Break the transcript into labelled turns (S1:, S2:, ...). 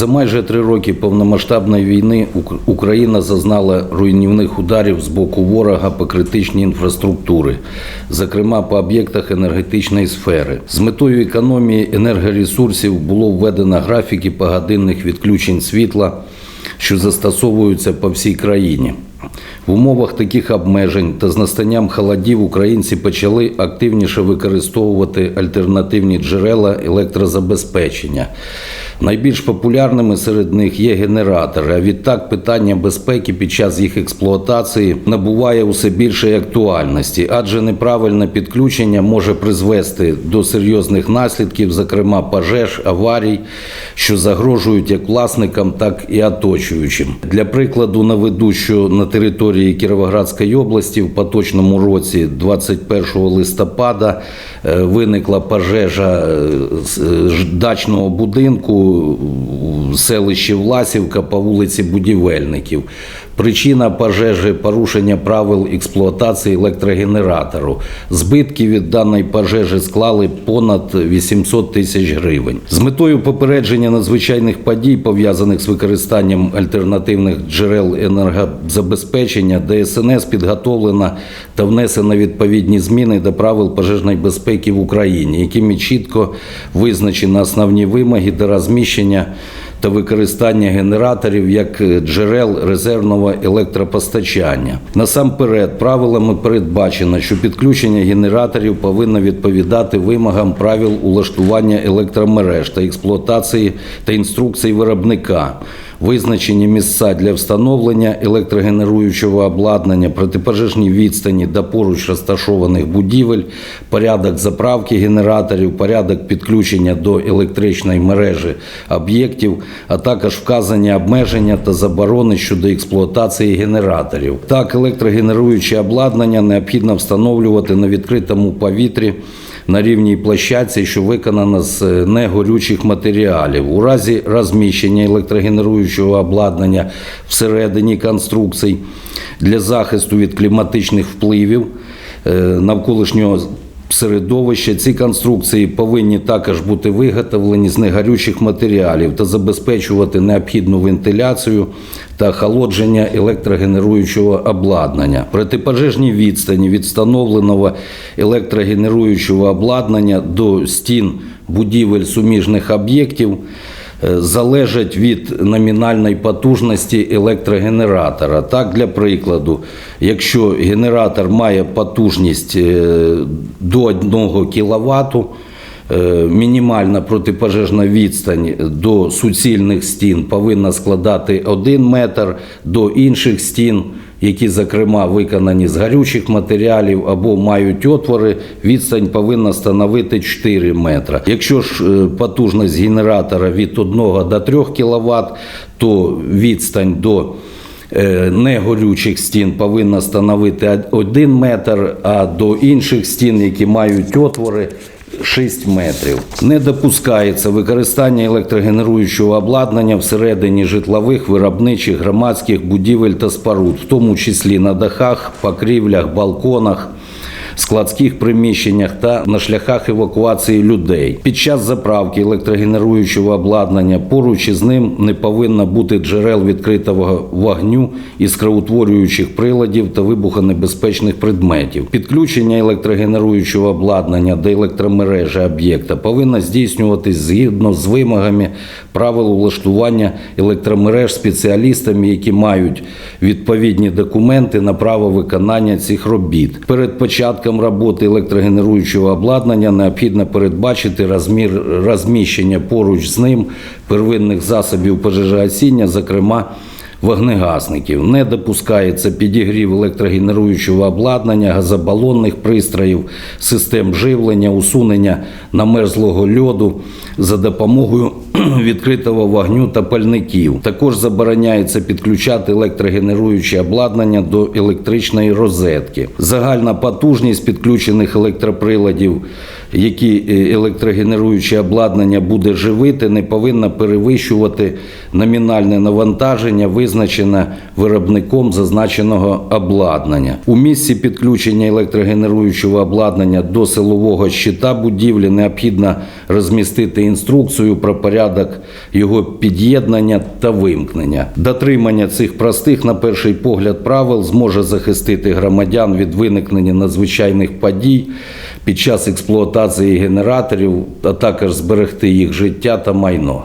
S1: За майже три роки повномасштабної війни Ук- Україна зазнала руйнівних ударів з боку ворога по критичній інфраструктури, зокрема по об'єктах енергетичної сфери. З метою економії енергоресурсів було введено графіки погодинних відключень світла, що застосовуються по всій країні. В умовах таких обмежень та з настанням холодів українці почали активніше використовувати альтернативні джерела електрозабезпечення. Найбільш популярними серед них є генератори. А відтак питання безпеки під час їх експлуатації набуває усе більшої актуальності, адже неправильне підключення може призвести до серйозних наслідків, зокрема пожеж, аварій, що загрожують як власникам, так і оточуючим. Для прикладу наведу, що на території Кіровоградської області в поточному році, 21 листопада, е, виникла пожежа е, е, дачного будинку в селищі Власівка по вулиці Будівельників. Причина пожежі порушення правил експлуатації електрогенератору. Збитки від даної пожежі склали понад 800 тисяч гривень. З метою попередження надзвичайних подій, пов'язаних з використанням альтернативних джерел енергозабезпечення, ДСНС підготовлена та внесена відповідні зміни до правил пожежної безпеки в Україні, якими чітко визначені основні вимоги до розміщення та використання генераторів як е, джерел резервного електропостачання. Насамперед, правилами передбачено, що підключення генераторів повинно відповідати вимогам правил улаштування електромереж та експлуатації та інструкцій виробника. Визначені місця для встановлення електрогенеруючого обладнання, протипожежні відстані до поруч розташованих будівель, порядок заправки генераторів, порядок підключення до електричної мережі об'єктів, а також вказані обмеження та заборони щодо експлуатації генераторів. Так, електрогенеруюче обладнання необхідно встановлювати на відкритому повітрі на рівній площадці, що виконана з е, негорючих матеріалів. У разі розміщення електрогенеруючого обладнання всередині конструкцій для захисту від кліматичних впливів е, навколишнього середовища ці конструкції повинні також бути виготовлені з негарючих матеріалів та забезпечувати необхідну вентиляцію та охолодження електрогенеруючого обладнання. Протипожежні відстані від встановленого електрогенеруючого обладнання до стін будівель суміжних об'єктів залежать від номінальної потужності електрогенератора. Так, для прикладу, якщо генератор має потужність е, до 1 кВт, Е, Мінімальна протипожежна відстань до суцільних стін повинна складати 1 метр, до інших стін, які, зокрема, виконані з гарючих матеріалів або мають отвори, відстань повинна становити 4 метри. Якщо ж е, потужність генератора від 1 до 3 кВт, то відстань до е, негорючих стін повинна становити 1 метр, а до інших стін, які мають отвори, 6 метрів. Не допускається використання електрогенеруючого обладнання всередині житлових, виробничих, громадських будівель та споруд, в тому числі на дахах, покрівлях, балконах. Складських приміщеннях та на шляхах евакуації людей під час заправки електрогенеруючого обладнання поруч із ним не повинно бути джерел відкритого вогню іскроутворюючих приладів та вибухонебезпечних предметів. Підключення електрогенеруючого обладнання до електромережі об'єкта повинно здійснюватись згідно з вимогами правил улаштування електромереж спеціалістами, які мають відповідні документи на право виконання цих робіт. Перед початком роботи електрогенеруючого обладнання необхідно передбачити розмір розміщення поруч з ним первинних засобів пожежогасіння, зокрема вогнегасників. Не допускається підігрів електрогенеруючого обладнання, газобалонних пристроїв, систем живлення, усунення намерзлого льоду за допомогою відкритого вогню та пальників. Також забороняється підключати електрогенеруюче обладнання до електричної розетки. Загальна потужність підключених електроприладів які е, електрогенеруюче обладнання буде живити, не повинна перевищувати номінальне навантаження, визначене виробником зазначеного обладнання. У місці підключення електрогенеруючого обладнання до силового щита будівлі необхідно розмістити інструкцію про порядок його під'єднання та вимкнення. Дотримання цих простих, на перший погляд, правил зможе захистити громадян від виникнення надзвичайних подій під час експлуатації генераторів, а також зберегти їх життя та майно.